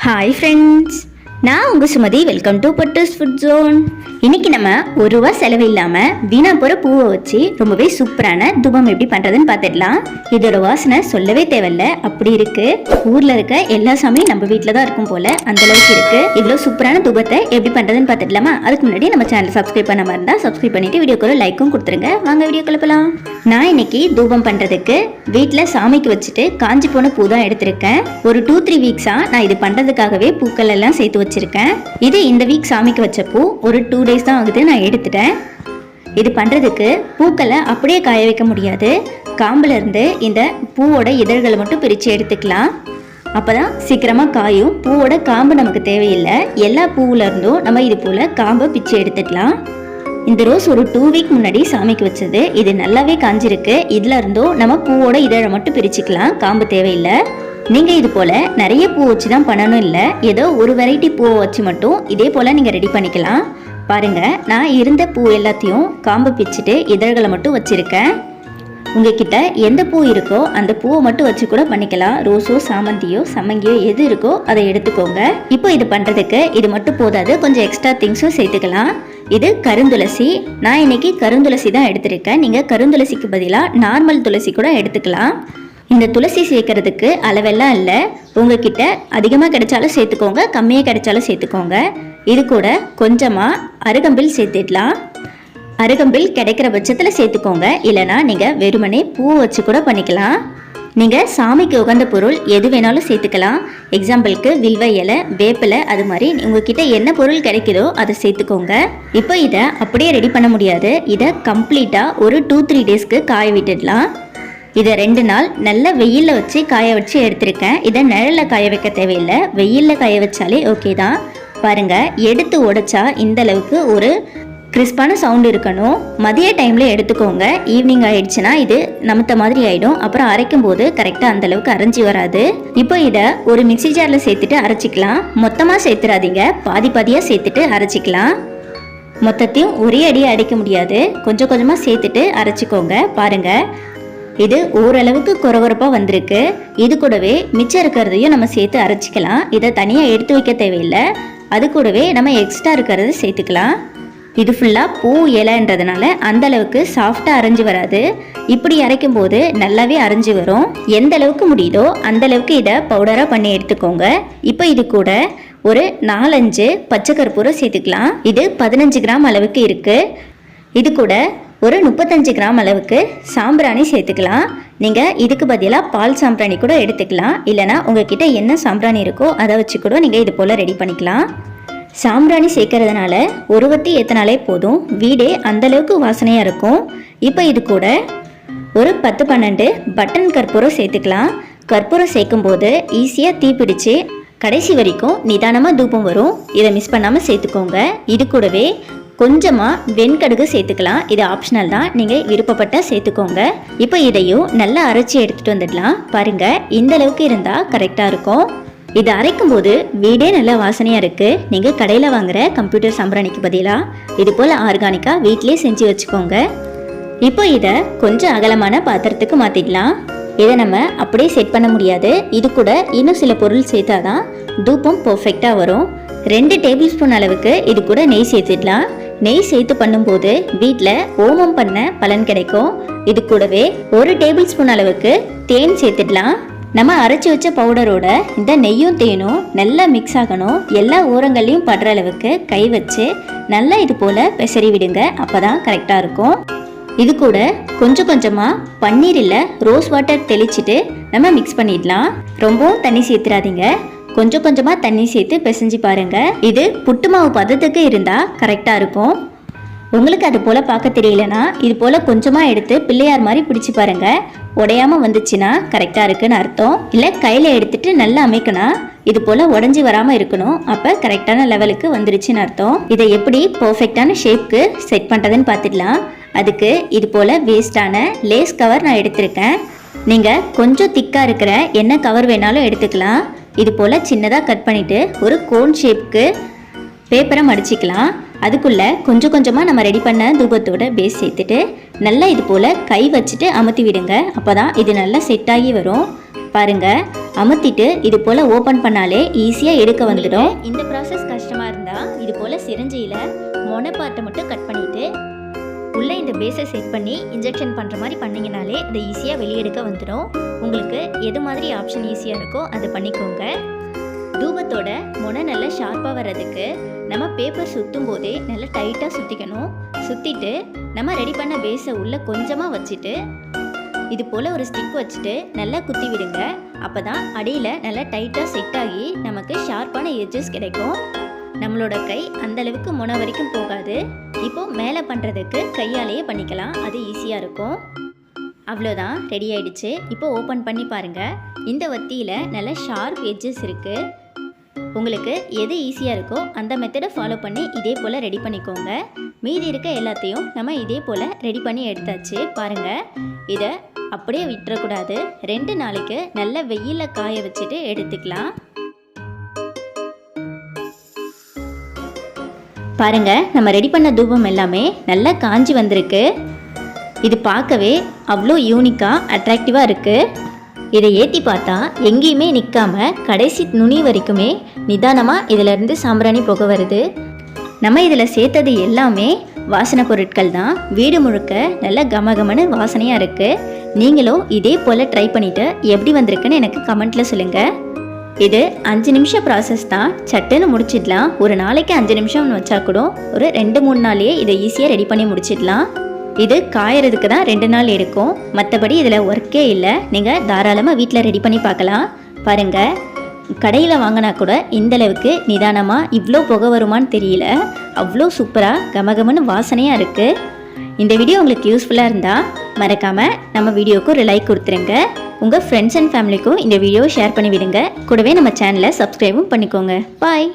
Hi friends நான் உங்கள் Sumathi. Welcome to butters food zone இன்னைக்கு நம்ம ஒரு ரூபா செலவு இல்லாமல் வீணா போகிற பூவை வச்சு ரொம்பவே சூப்பரான தூபம் எப்படி பண்ணுறதுன்னு பார்த்துடலாம். இதோட வாசனை சொல்லவே தேவையில்ல. அப்படி இருக்கு. ஊரில் இருக்க எல்லா சாமியும் நம்ம வீட்டில் தான் இருக்கும் போல அந்த அளவுக்கு இருக்கு. இவ்வளோ சூப்பரான தூபத்தை எப்படி பண்ணுறதுன்னு பார்த்துடலாமா? அதுக்கு முன்னாடி நம்ம சேனல் சப்ஸ்கிரைப் பண்ண மாதிரி இருந்தால் சப்ஸ்கிரைப் பண்ணிட்டு வீடியோக்குள்ள லைக்கும் கொடுத்துருங்க. வாங்க வீடியோ கிளப்பலாம் நான் இன்னைக்கு தூபம் பண்ணுறதுக்கு வீட்டில் சாமிக்கு வச்சுட்டு காஞ்சி போன பூ தான் எடுத்திருக்கேன். ஒரு டூ த்ரீ வீக்ஸாக நான் இது பண்ணுறதுக்காகவே பூக்கள் எல்லாம் சேர்த்து வச்சிருக்கேன். இது இந்த வீக் சாமிக்கு வச்ச பூ. ஒரு டூ டேஸ் தான் ஆகுது நான் எடுத்துட்டேன். இது பண்ணுறதுக்கு பூக்களை அப்படியே காய வைக்க முடியாது. காம்புலேருந்து இந்த பூவோட இதழ்களை மட்டும் பிரித்து எடுத்துக்கலாம். அப்போ தான் சீக்கிரமாக காயும். பூவோட காம்பு நமக்கு தேவையில்லை. எல்லா பூவுலேருந்தும் நம்ம இது போல் காம்பை பிச்சு எடுத்துக்கலாம். இந்த ரோஸ் ஒரு டூ வீக் முன்னாடி சாமிக்கு வச்சது. இது நல்லாவே காஞ்சிருக்கு. இதுல இருந்தும் நம்ம பூவோட இதழை மட்டும் பிரிச்சுக்கலாம். காம்பு தேவையில்லை. நீங்கள் இது போல் நிறைய பூ வச்சு தான் பண்ணணும் இல்லை? ஏதோ ஒரு வெரைட்டி பூவை வச்சு மட்டும் இதே போல் நீங்கள் ரெடி பண்ணிக்கலாம். பாருங்கள் நான் இருந்த பூ எல்லாத்தையும் காம்பு பிச்சுட்டு இதழ்களை மட்டும் வச்சுருக்கேன். உங்ககிட்ட எந்த பூ இருக்கோ அந்த பூவை மட்டும் வச்சு கூட பண்ணிக்கலாம். ரோஸோ சாமந்தியோ சம்மங்கியோ எது இருக்கோ அதை எடுத்துக்கோங்க. இப்போ இது பண்ணுறதுக்கு இது மட்டும் போதாது கொஞ்சம் எக்ஸ்ட்ரா திங்ஸும் சேர்த்துக்கலாம். இது கருந்துளசி. நான் இன்னைக்கு கருந்துளசி தான் எடுத்திருக்கேன். நீங்கள் கருந்துளசிக்கு பதிலாக நார்மல் துளசி கூட எடுத்துக்கலாம். இந்த துளசி சேர்க்கறதுக்கு அளவெல்லாம் இல்லை. உங்ககிட்ட அதிகமாக கிடைச்சாலும் சேர்த்துக்கோங்க கம்மியாக கிடைச்சாலும் சேர்த்துக்கோங்க. இது கூட கொஞ்சமாக அருகம்பில் சேர்த்துடலாம். அருகம்பில் கிடைக்கிற பட்சத்தில் சேர்த்துக்கோங்க. இல்லைனா நீங்கள் வெறுமனே பூ வச்சு கூட பண்ணிக்கலாம். நீங்கள் சாமிக்கு உகந்த பொருள் எது வேணாலும் சேர்த்துக்கலாம். எக்ஸாம்பிளுக்கு வில்வ இலை வேப்பிலை அது மாதிரி உங்ககிட்ட என்ன பொருள் கிடைக்குதோ அதை சேர்த்துக்கோங்க. இப்போ இதை அப்படியே ரெடி பண்ண முடியாது. இதை கம்ப்ளீட்டாக ஒரு டூ த்ரீ டேஸ்க்கு காய விட்டுடலாம். இதை ரெண்டு நாள் நல்ல வெயிலில் வச்சு காய வச்சு எடுத்திருக்கேன். இதை நிழலில் காய வைக்க தேவையில்லை. வெயிலில் காய வச்சாலே ஓகே தான். பாருங்கள் எடுத்து உடைச்சா இந்த அளவுக்கு ஒரு கிறிஸ்பான சவுண்ட் இருக்கணும். மதிய டைமில் எடுத்துக்கோங்க. ஈவினிங் ஆயிடுச்சுன்னா இது நமத்த மாதிரி ஆகிடும் அப்புறம் அரைக்கும் போது கரெக்டாக அந்தளவுக்கு அரைஞ்சி வராது. இப்போ இதை ஒரு மிக்ஸி ஜாரில் சேர்த்துட்டு அரைச்சிக்கலாம். மொத்தமாக சேர்த்துறாதீங்க. பாதி பாதியாக சேர்த்துட்டு அரைச்சிக்கலாம். மொத்தத்தையும் ஒரே அடியாக அடிக்க முடியாது. கொஞ்சம் கொஞ்சமாக சேர்த்துட்டு அரைச்சிக்கோங்க. பாருங்கள் இது ஓரளவுக்கு குறகுறப்பாக வந்திருக்கு. இது கூடவே மிச்சம் இருக்கிறதையும் நம்ம சேர்த்து அரைச்சிக்கலாம். இதை தனியாக எடுத்து வைக்க தேவையில்லை. அது கூடவே நம்ம எக்ஸ்ட்ரா இருக்கிறத சேர்த்துக்கலாம். இது ஃபுல்லாக பூ இலைன்றதுனால அந்த அளவுக்கு சாஃப்டாக அரைஞ்சு வராது. இப்படி அரைக்கும் போது நல்லாவே அரைஞ்சு வரும். எந்த அளவுக்கு முடியுதோ அந்த அளவுக்கு இதை பவுடராக பண்ணி எடுத்துக்கோங்க. இப்போ இது கூட ஒரு நாலஞ்சு பச்சை கற்பூரம் சேர்த்துக்கலாம். இது பதினஞ்சு கிராம் அளவுக்கு இருக்குது இது கூட ஒரு முப்பத்தஞ்சு கிராம் அளவுக்கு சாம்பிராணி சேர்த்துக்கலாம். நீங்கள் இதுக்கு பதிலாக பால் சாம்பிராணி கூட எடுத்துக்கலாம். இல்லைனா உங்ககிட்ட என்ன சாம்பிராணி இருக்கோ அதை வச்சு கூட நீங்கள் இது போல் ரெடி பண்ணிக்கலாம். சாம்பிராணி சேர்க்கறதுனால ஒரு வத்தி ஏற்றினாலே போதும். வீடே அந்தளவுக்கு வாசனையாக இருக்கும். இப்போ இது கூட ஒரு பத்து பன்னெண்டு பட்டன் கற்பூரம் சேர்த்துக்கலாம். கற்பூரம் சேர்க்கும்போது ஈஸியாக தீப்பிடிச்சு கடைசி வரைக்கும் நிதானமாக தூபம் வரும். இதை மிஸ் பண்ணாமல் சேர்த்துக்கோங்க. இது கூடவே கொஞ்சமாக வெண்கடுகு சேர்த்துக்கலாம். இது ஆப்ஷனல் தான். நீங்கள் விருப்பப்பட்டால் சேர்த்துக்கோங்க. இப்போ இதையும் நல்லா அரைச்சி எடுத்துகிட்டு வந்துடலாம். பாருங்கள் இந்த அளவுக்கு இருந்தால் கரெக்டாக இருக்கும். இது அரைக்கும் போது வீடே நல்ல வாசனையாக இருக்குது நீங்கள் கடையில் வாங்குற கம்ப்யூட்டர் சாம்பிராணிக்கு பதிலாக இது போல் ஆர்கானிக்காக வீட்டிலே செஞ்சு வச்சுக்கோங்க. இப்போ இதை கொஞ்சம் அகலமான பாத்திரத்துக்கு மாற்றிடலாம் இதை நம்ம அப்படியே செட் பண்ண முடியாது. இது கூட இன்னும் சில பொருள் சேர்த்தாதான் தூப்பம் பர்ஃபெக்டாக வரும். ரெண்டு டேபிள் ஸ்பூன் அளவுக்கு இது கூட நெய் சேர்த்துடலாம். நெய் சேர்த்து பண்ணும்போது வீட்டில் ஓமம் பண்ண பலன் கிடைக்கும். இது கூடவே ஒரு டேபிள் ஸ்பூன் அளவுக்கு தேன் சேர்த்துடலாம். நம்ம அரைச்சி வச்ச பவுடரோட இந்த நெய்யும் தேனும் நல்லா மிக்ஸ் ஆகணும். எல்லா ஓரங்கள்லையும் படுற அளவுக்கு கை வச்சு நல்லா இது போல் பெசரி விடுங்க. அப்போ தான் கரெக்டாக இருக்கும். இது கூட கொஞ்சம் கொஞ்சமாக பன்னீரில் ரோஸ் வாட்டர் தெளிச்சிட்டு நம்ம மிக்ஸ் பண்ணிடலாம். ரொம்பவும் தண்ணி சேர்த்துறாதீங்க. கொஞ்சம் கொஞ்சமாக தண்ணி சேர்த்து பிசைஞ்சு பாருங்கள் இது புட்டு மாவு பதத்துக்கு இருந்தால் கரெக்டாக இருக்கும். உங்களுக்கு அது போல் பார்க்க தெரியலனா இது போல் கொஞ்சமாக எடுத்து பிள்ளையார் மாதிரி பிடிச்சி பாருங்கள் உடையாம வந்துச்சுன்னா கரெக்டாக இருக்குன்னு அர்த்தம். இல்லை கையில் எடுத்துட்டு நல்லா அமைக்கணும் இது போல் உடஞ்சி வராமல் இருக்கணும். அப்போ கரெக்டான லெவலுக்கு வந்துருச்சுன்னு அர்த்தம். இதை எப்படி பர்ஃபெக்டான ஷேப்க்கு செட் பண்ணுறதுன்னு பார்த்துடலாம். அதுக்கு இது போல் வேஸ்டான லேஸ் கவர் நான் எடுத்திருக்கேன். நீங்கள் கொஞ்சம் திக்காக இருக்கிற என்ன கவர் வேணாலும் எடுத்துக்கலாம். இது போல் சின்னதாக கட் பண்ணிவிட்டு ஒரு கோன் ஷேப்க்கு பேப்பரை மடிச்சிக்கலாம். அதுக்குள்ளே கொஞ்சம் கொஞ்சமாக நம்ம ரெடி பண்ண தூபத்தோட பேஸ் சேர்த்துட்டு நல்லா இது போல் கை வச்சுட்டு அமுத்தி விடுங்க. அப்போ தான் இது நல்லா செட் ஆகி வரும். பாருங்கள் அமுத்திட்டு இது போல் ஓப்பன் பண்ணாலே ஈஸியாக எடுக்க வந்துடும். இந்த ப்ராசஸ் கஷ்டமாக இருந்தால் இது போல் சிரஞ்சியில் மொனை பாட்டை மட்டும் கட் பண்ணிவிட்டு உள்ளே இந்த பேஸை செட் பண்ணி இன்ஜெக்ஷன் பண்ணுற மாதிரி பண்ணிங்கனாலே அதை ஈஸியாக வெளியெடுக்க வந்துடும். உங்களுக்கு எது மாதிரி ஆப்ஷன் ஈஸியாக இருக்கோ அதை பண்ணிக்கோங்க. தூபத்தோட முனை நல்லா ஷார்ப்பாக வர்றதுக்கு நம்ம பேப்பர் சுற்றும் போதே நல்லா டைட்டாக சுற்றிக்கணும் சுற்றிட்டு நம்ம ரெடி பண்ண பேஸை உள்ளே கொஞ்சமாக வச்சுட்டு இது போல் ஒரு ஸ்டிக் வச்சுட்டு நல்லா குத்தி விடுங்க. அப்போ தான் அடியில் நல்லா டைட்டாக செட் ஆகி நமக்கு ஷார்ப்பான எட்ஜஸ் கிடைக்கும். நம்மளோட கை அந்தளவுக்கு முனை வரைக்கும் போகாது. இப்போ மேலே பண்ணுறதுக்கு கையாலேயே பண்ணிக்கலாம். அது ஈஸியாக இருக்கும். அவ்வளோதான். ரெடி ஆயிடுச்சு. இப்போ ஓப்பன் பண்ணி பாருங்கள் இந்த வத்தியில் நல்ல ஷார்ப் எட்ஜஸ் இருக்குது உங்களுக்கு எது ஈஸியாக இருக்கோ அந்த மெத்தடை ஃபாலோ பண்ணி இதே போல் ரெடி பண்ணிக்கோங்க. மீதி இருக்க எல்லாத்தையும் நம்ம இதே போல் ரெடி பண்ணி எடுத்தாச்சு. பாருங்கள் இதை அப்படியே விட்டுறக்கூடாது. ரெண்டு நாளைக்கு நல்ல வெயிலில் காய வச்சுட்டு எடுத்துக்கலாம். பாருங்கள் நம்ம ரெடி பண்ண தூபம் எல்லாமே நல்லா காஞ்சி வந்திருக்கு. இது பார்க்கவே அவ்வளோ யூனிக்காக அட்ராக்டிவாக இருக்குது இதை ஏற்றி பார்த்தா எங்கேயுமே நிற்காம கடைசி நுனி வரைக்குமே நிதானமாக இதிலேருந்து சாம்பிராணி புகை வருது. நம்ம இதில் சேர்த்தது எல்லாமே வாசனை பொருட்கள் தான். வீடு முழுக்க நல்ல கமகமனு வாசனையாக இருக்குது நீங்களும் இதே போல் ட்ரை பண்ணிவிட்டு எப்படி வந்திருக்குன்னு எனக்கு கமெண்ட்டில் சொல்லுங்கள் இது அஞ்சு நிமிஷம் ப்ராசஸ் தான். சட்டுன்னு முடிச்சிடலாம். ஒரு நாளைக்கு அஞ்சு நிமிஷம்னு வச்சா கூட ஒரு ரெண்டு மூணு நாளையே இதை ஈஸியாக ரெடி பண்ணி முடிச்சிடலாம். இது காயறதுக்கு தான் ரெண்டு நாள் எடுக்கும். மற்றபடி இதில் ஒர்க்கே இல்லை. நீங்கள் தாராளமாக வீட்டில் ரெடி பண்ணி பார்க்கலாம். பாருங்கள் கடையில் வாங்கினா கூட இந்தளவுக்கு நிதானமாக இவ்வளோ புகை வருமான்னு தெரியல. அவ்வளோ சூப்பராக கமகமன்னு வாசனையாக இருக்குது இந்த வீடியோ உங்களுக்கு யூஸ்ஃபுல்லாக இருந்தால் மறக்காமல் நம்ம வீடியோவுக்கு ஒரு லைக் கொடுத்துருங்க. உங்கள் ஃப்ரெண்ட்ஸ் அண்ட் ஃபேமிலிக்கும் இந்த வீடியோவை ஷேர் பண்ணி விடுங்க கூடவே நம்ம சேனலை சப்ஸ்கிரைபும் பண்ணிக்கோங்க. பாய்